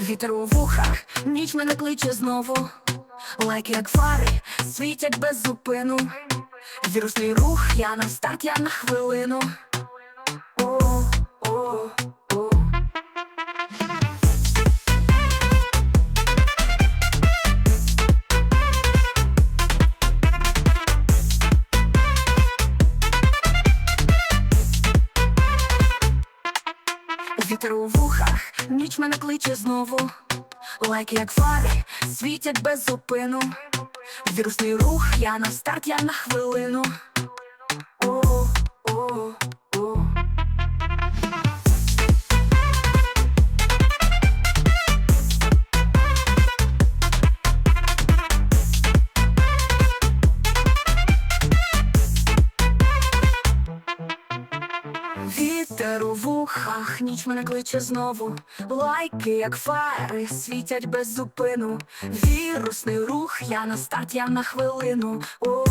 Вітер у вухах, ніч мене кличе знову, лайки як фари, світять без зупину. Вірусний рух, я на старт, я на хвилину. Вітер у вухах, ніч мене кличе знову. Лайки як фари, світять без зупину. Вірусний рух, я на старт, я на хвилину. Вітер у вухах, ніч мене кличе знову. Лайки, як фари, світять без зупину. Вірусний рух, я на старт, я на хвилину. О,